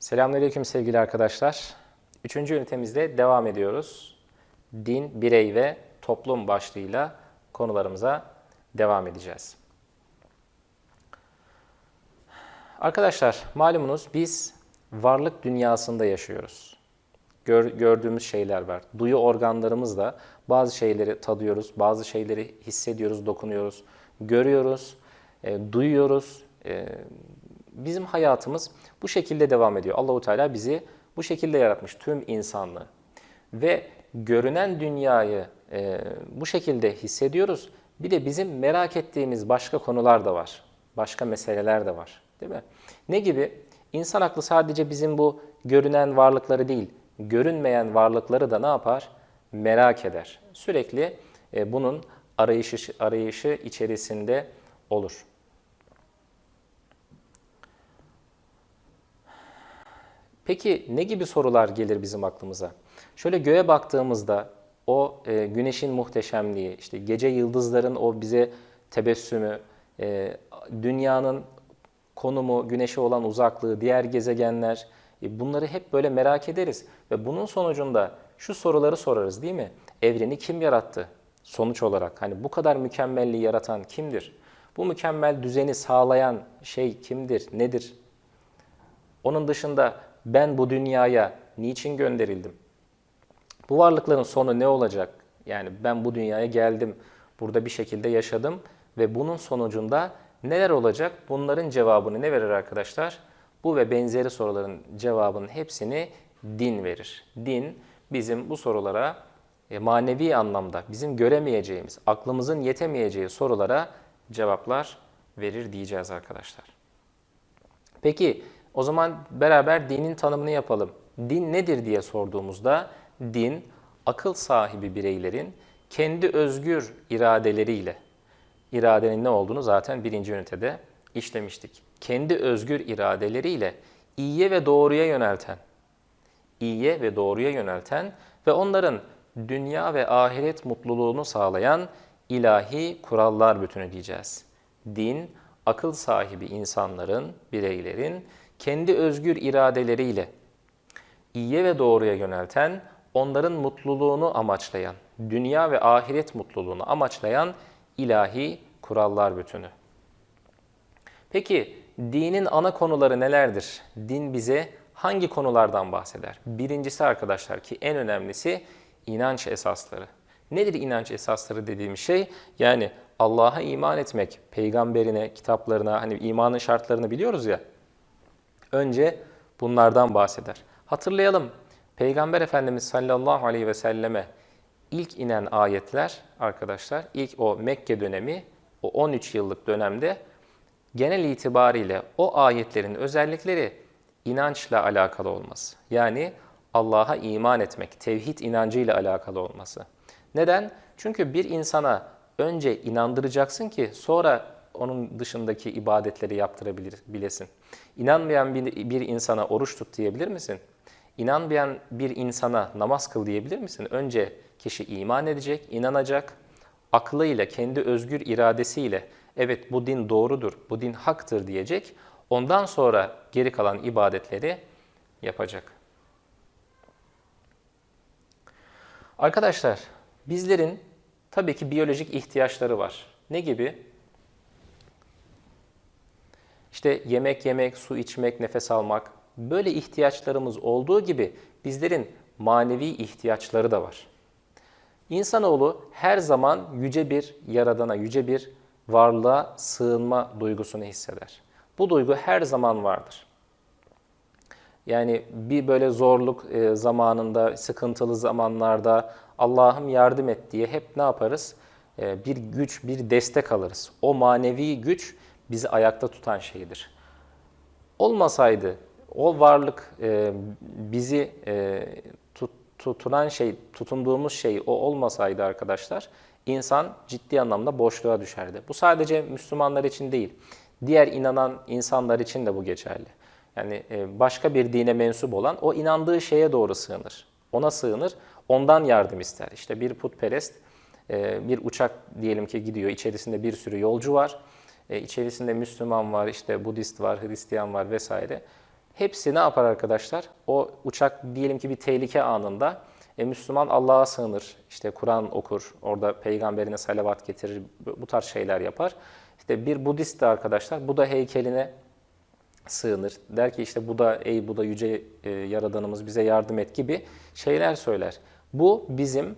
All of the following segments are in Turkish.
Selamünaleyküm sevgili arkadaşlar. Üçüncü ünitemizde devam ediyoruz. Din, birey ve toplum başlığıyla konularımıza devam edeceğiz. Arkadaşlar malumunuz biz varlık dünyasında yaşıyoruz. Gör, gördüğümüz şeyler var. Duyu organlarımızla bazı şeyleri tadıyoruz, bazı şeyleri hissediyoruz, dokunuyoruz, görüyoruz, e, duyuyoruz. E, bizim hayatımız bu şekilde devam ediyor. Allahu Teala bizi bu şekilde yaratmış tüm insanlığı. Ve görünen dünyayı e, bu şekilde hissediyoruz. Bir de bizim merak ettiğimiz başka konular da var. Başka meseleler de var. Değil mi? Ne gibi? İnsan aklı sadece bizim bu görünen varlıkları değil, görünmeyen varlıkları da ne yapar? Merak eder. Sürekli e, bunun arayışı, arayışı içerisinde olur. Peki ne gibi sorular gelir bizim aklımıza? Şöyle göğe baktığımızda o e, güneşin muhteşemliği, işte gece yıldızların o bize tebessümü, e, dünyanın konumu, güneşe olan uzaklığı, diğer gezegenler, e, bunları hep böyle merak ederiz. Ve bunun sonucunda şu soruları sorarız değil mi? Evreni kim yarattı? Sonuç olarak hani bu kadar mükemmelliği yaratan kimdir? Bu mükemmel düzeni sağlayan şey kimdir, nedir? Onun dışında ben bu dünyaya niçin gönderildim? Bu varlıkların sonu ne olacak? Yani ben bu dünyaya geldim, burada bir şekilde yaşadım ve bunun sonucunda neler olacak? Bunların cevabını ne verir arkadaşlar? Bu ve benzeri soruların cevabının hepsini din verir. Din bizim bu sorulara e, manevi anlamda bizim göremeyeceğimiz, aklımızın yetemeyeceği sorulara cevaplar verir diyeceğiz arkadaşlar. Peki o zaman beraber dinin tanımını yapalım. Din nedir diye sorduğumuzda din akıl sahibi bireylerin kendi özgür iradeleriyle, iradenin ne olduğunu zaten birinci ünitede işlemiştik. Kendi özgür iradeleriyle iyiye ve doğruya yönelten, iyiye ve doğruya yönelten ve onların dünya ve ahiret mutluluğunu sağlayan ilahi kurallar bütünü diyeceğiz. Din, akıl sahibi insanların, bireylerin kendi özgür iradeleriyle iyiye ve doğruya yönelten, onların mutluluğunu amaçlayan, dünya ve ahiret mutluluğunu amaçlayan ilahi kurallar bütünü. Peki dinin ana konuları nelerdir? Din bize hangi konulardan bahseder? Birincisi arkadaşlar ki en önemlisi inanç esasları. Nedir inanç esasları dediğim şey? Yani Allah'a iman etmek, peygamberine, kitaplarına, hani imanın şartlarını biliyoruz ya. Önce bunlardan bahseder. Hatırlayalım. Peygamber Efendimiz sallallahu aleyhi ve selleme ilk inen ayetler arkadaşlar, ilk o Mekke dönemi, o 13 yıllık dönemde genel itibariyle o ayetlerin özellikleri inançla alakalı olması. Yani Allah'a iman etmek, tevhid inancıyla alakalı olması. Neden? Çünkü bir insana önce inandıracaksın ki sonra onun dışındaki ibadetleri yaptırabilirsin. İnanmayan bir, bir insana oruç tut diyebilir misin? İnanmayan bir insana namaz kıl diyebilir misin? Önce kişi iman edecek, inanacak, aklıyla, kendi özgür iradesiyle evet bu din doğrudur, bu din haktır diyecek. Ondan sonra geri kalan ibadetleri yapacak. Arkadaşlar, bizlerin tabii ki biyolojik ihtiyaçları var. Ne gibi? İşte yemek yemek, su içmek, nefes almak. Böyle ihtiyaçlarımız olduğu gibi bizlerin manevi ihtiyaçları da var. İnsanoğlu her zaman yüce bir yaradana, yüce bir varlığa sığınma duygusunu hisseder. Bu duygu her zaman vardır. Yani bir böyle zorluk e, zamanında, sıkıntılı zamanlarda Allah'ım yardım et diye hep ne yaparız? E, bir güç, bir destek alırız. O manevi güç bizi ayakta tutan şeydir. Olmasaydı o varlık e, bizi tutunan şey, tutunduğumuz şey o olmasaydı arkadaşlar, insan ciddi anlamda boşluğa düşerdi. Bu sadece Müslümanlar için değil, diğer inanan insanlar için de bu geçerli. Yani başka bir dine mensup olan o inandığı şeye doğru sığınır. Ona sığınır, ondan yardım ister. İşte bir putperest bir uçak diyelim ki gidiyor, içerisinde bir sürü yolcu var. İçerisinde Müslüman var, işte Budist var, Hristiyan var vesaire. Hepsi ne yapar arkadaşlar? O uçak diyelim ki bir tehlike anında e, Müslüman Allah'a sığınır. İşte Kur'an okur, orada peygamberine salavat getirir, bu bu tarz şeyler yapar. İşte bir Budist de arkadaşlar Buda heykeline sığınır. Der ki işte bu da ey bu da yüce e, yaradanımız bize yardım et gibi şeyler söyler. Bu bizim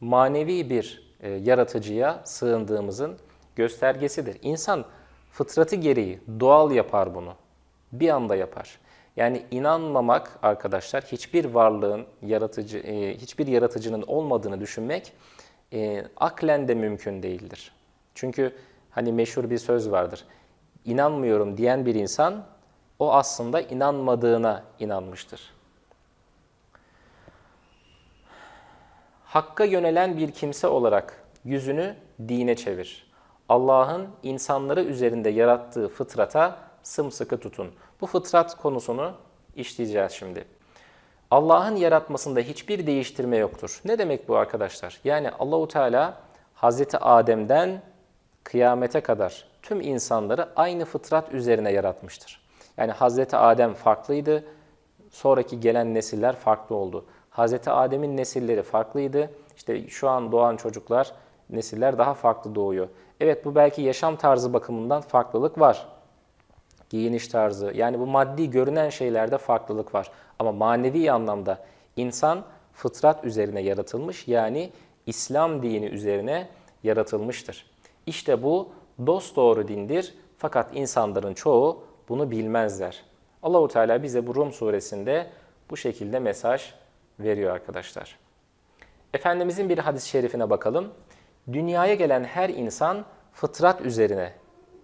manevi bir e, yaratıcıya sığındığımızın göstergesidir. İnsan fıtratı gereği doğal yapar bunu. Bir anda yapar. Yani inanmamak arkadaşlar hiçbir varlığın yaratıcı e, hiçbir yaratıcının olmadığını düşünmek e, aklen de mümkün değildir. Çünkü hani meşhur bir söz vardır. İnanmıyorum diyen bir insan o aslında inanmadığına inanmıştır. Hakka yönelen bir kimse olarak yüzünü dine çevir. Allah'ın insanları üzerinde yarattığı fıtrata sımsıkı tutun. Bu fıtrat konusunu işleyeceğiz şimdi. Allah'ın yaratmasında hiçbir değiştirme yoktur. Ne demek bu arkadaşlar? Yani Allahu Teala Hazreti Adem'den kıyamete kadar tüm insanları aynı fıtrat üzerine yaratmıştır. Yani Hazreti Adem farklıydı, sonraki gelen nesiller farklı oldu. Hazreti Adem'in nesilleri farklıydı. İşte şu an doğan çocuklar, nesiller daha farklı doğuyor. Evet bu belki yaşam tarzı bakımından farklılık var. Giyiniş tarzı, yani bu maddi görünen şeylerde farklılık var. Ama manevi anlamda insan fıtrat üzerine yaratılmış, yani İslam dini üzerine yaratılmıştır. İşte bu dosdoğru dindir fakat insanların çoğu bunu bilmezler. Allahu Teala bize bu Rum suresinde bu şekilde mesaj veriyor arkadaşlar. Efendimizin bir hadis-i şerifine bakalım. Dünyaya gelen her insan fıtrat üzerine,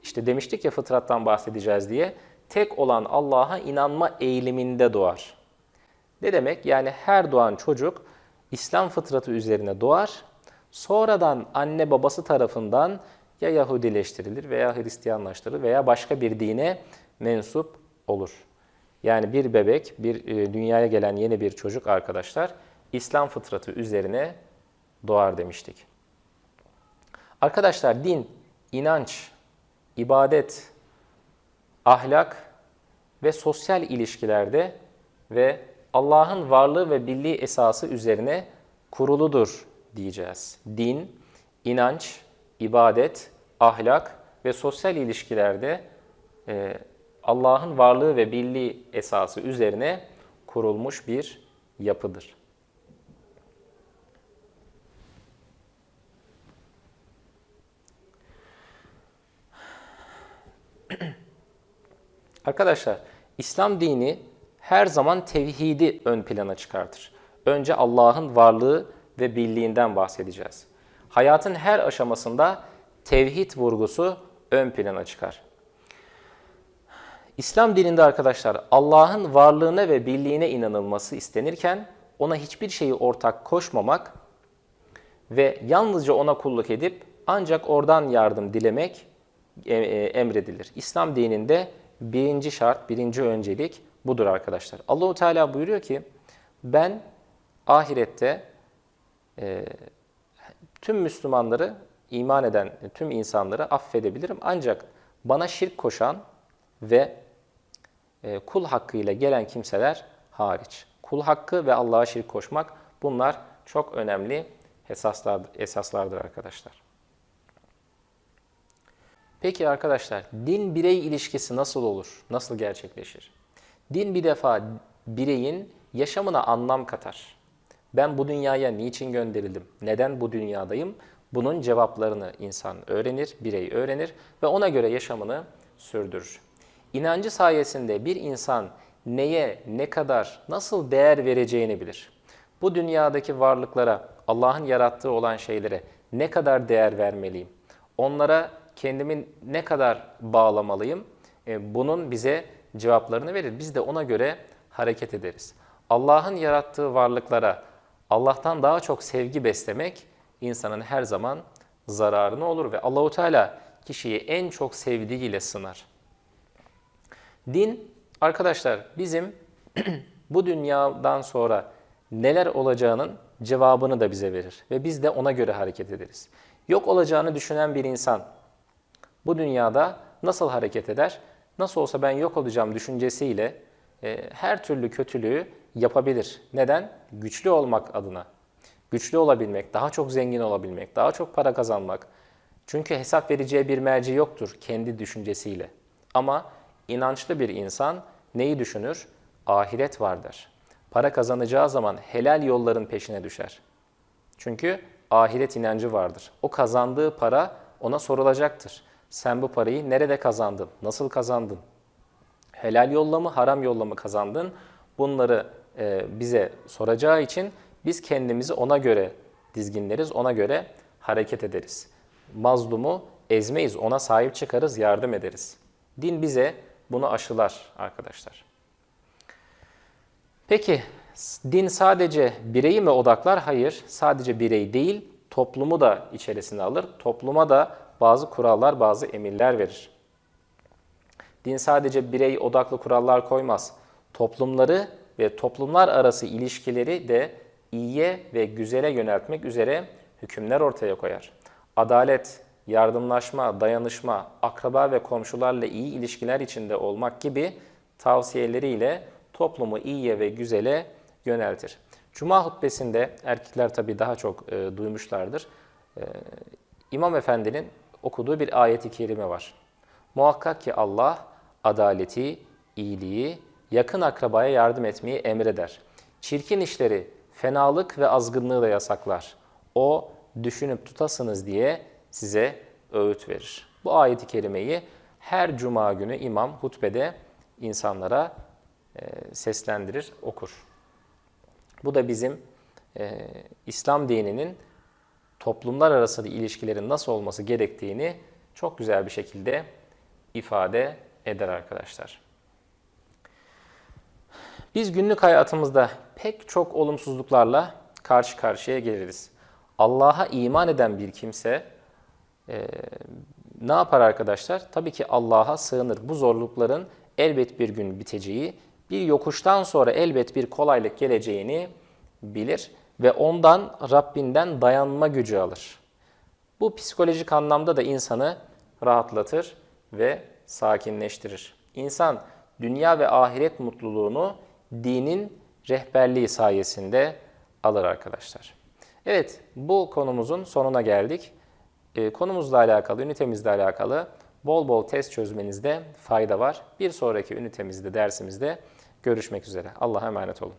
işte demiştik ya fıtrattan bahsedeceğiz diye, tek olan Allah'a inanma eğiliminde doğar. Ne demek? Yani her doğan çocuk İslam fıtratı üzerine doğar, sonradan anne babası tarafından ya Yahudileştirilir veya Hristiyanlaştırılır veya başka bir dine mensup olur. Yani bir bebek, bir e, dünyaya gelen yeni bir çocuk arkadaşlar İslam fıtratı üzerine doğar demiştik. Arkadaşlar din, inanç, ibadet, ahlak ve sosyal ilişkilerde ve Allah'ın varlığı ve birliği esası üzerine kuruludur diyeceğiz. Din, inanç, ibadet, ahlak ve sosyal ilişkilerde e, Allah'ın varlığı ve birliği esası üzerine kurulmuş bir yapıdır. Arkadaşlar, İslam dini her zaman tevhidi ön plana çıkartır. Önce Allah'ın varlığı ve birliğinden bahsedeceğiz. Hayatın her aşamasında tevhid vurgusu ön plana çıkar. İslam dininde arkadaşlar Allah'ın varlığına ve birliğine inanılması istenirken ona hiçbir şeyi ortak koşmamak ve yalnızca ona kulluk edip ancak oradan yardım dilemek e, e, emredilir. İslam dininde birinci şart, birinci öncelik budur arkadaşlar. Allahu Teala buyuruyor ki ben ahirette e, tüm Müslümanları iman eden tüm insanları affedebilirim. Ancak bana şirk koşan ve e, kul hakkıyla gelen kimseler hariç. Kul hakkı ve Allah'a şirk koşmak bunlar çok önemli esaslar, esaslardır arkadaşlar. Peki arkadaşlar din birey ilişkisi nasıl olur? Nasıl gerçekleşir? Din bir defa bireyin yaşamına anlam katar. Ben bu dünyaya niçin gönderildim? Neden bu dünyadayım? Bunun cevaplarını insan öğrenir, birey öğrenir ve ona göre yaşamını sürdürür. İnancı sayesinde bir insan neye, ne kadar, nasıl değer vereceğini bilir. Bu dünyadaki varlıklara, Allah'ın yarattığı olan şeylere ne kadar değer vermeliyim? Onlara kendimi ne kadar bağlamalıyım? E, bunun bize cevaplarını verir. Biz de ona göre hareket ederiz. Allah'ın yarattığı varlıklara Allah'tan daha çok sevgi beslemek insanın her zaman zararını olur ve Allahu Teala kişiyi en çok sevdiğiyle sınar. Din arkadaşlar bizim bu dünyadan sonra neler olacağının cevabını da bize verir ve biz de ona göre hareket ederiz. Yok olacağını düşünen bir insan bu dünyada nasıl hareket eder? Nasıl olsa ben yok olacağım düşüncesiyle e, her türlü kötülüğü yapabilir. Neden? Güçlü olmak adına. Güçlü olabilmek, daha çok zengin olabilmek, daha çok para kazanmak. Çünkü hesap vereceği bir merci yoktur kendi düşüncesiyle. Ama inançlı bir insan neyi düşünür? Ahiret vardır. Para kazanacağı zaman helal yolların peşine düşer. Çünkü ahiret inancı vardır. O kazandığı para ona sorulacaktır. Sen bu parayı nerede kazandın? Nasıl kazandın? Helal yolla mı, haram yolla mı kazandın? Bunları e, bize soracağı için biz kendimizi ona göre dizginleriz, ona göre hareket ederiz. Mazlumu ezmeyiz, ona sahip çıkarız, yardım ederiz. Din bize bunu aşılar arkadaşlar. Peki din sadece bireyi mi odaklar? Hayır, sadece birey değil, toplumu da içerisine alır. Topluma da bazı kurallar, bazı emirler verir. Din sadece birey odaklı kurallar koymaz. Toplumları ve toplumlar arası ilişkileri de iyiye ve güzele yöneltmek üzere hükümler ortaya koyar. Adalet, yardımlaşma, dayanışma, akraba ve komşularla iyi ilişkiler içinde olmak gibi tavsiyeleriyle toplumu iyiye ve güzele yöneltir. Cuma hutbesinde erkekler tabii daha çok e, duymuşlardır. E, İmam Efendi'nin okuduğu bir ayeti kerime var. Muhakkak ki Allah adaleti, iyiliği, yakın akrabaya yardım etmeyi emreder. Çirkin işleri, fenalık ve azgınlığı da yasaklar. O düşünüp tutasınız diye size öğüt verir. Bu ayeti kerimeyi her cuma günü imam hutbede insanlara e, seslendirir, okur. Bu da bizim e, İslam dininin toplumlar arası ilişkilerin nasıl olması gerektiğini çok güzel bir şekilde ifade eder arkadaşlar. Biz günlük hayatımızda pek çok olumsuzluklarla karşı karşıya geliriz. Allah'a iman eden bir kimse e, ne yapar arkadaşlar? Tabii ki Allah'a sığınır. Bu zorlukların elbet bir gün biteceği, bir yokuştan sonra elbet bir kolaylık geleceğini bilir ve ondan Rabbinden dayanma gücü alır. Bu psikolojik anlamda da insanı rahatlatır ve sakinleştirir. İnsan dünya ve ahiret mutluluğunu dinin rehberliği sayesinde alır arkadaşlar. Evet, bu konumuzun sonuna geldik. Ee, konumuzla alakalı, ünitemizle alakalı bol bol test çözmenizde fayda var. Bir sonraki ünitemizde, dersimizde görüşmek üzere. Allah'a emanet olun.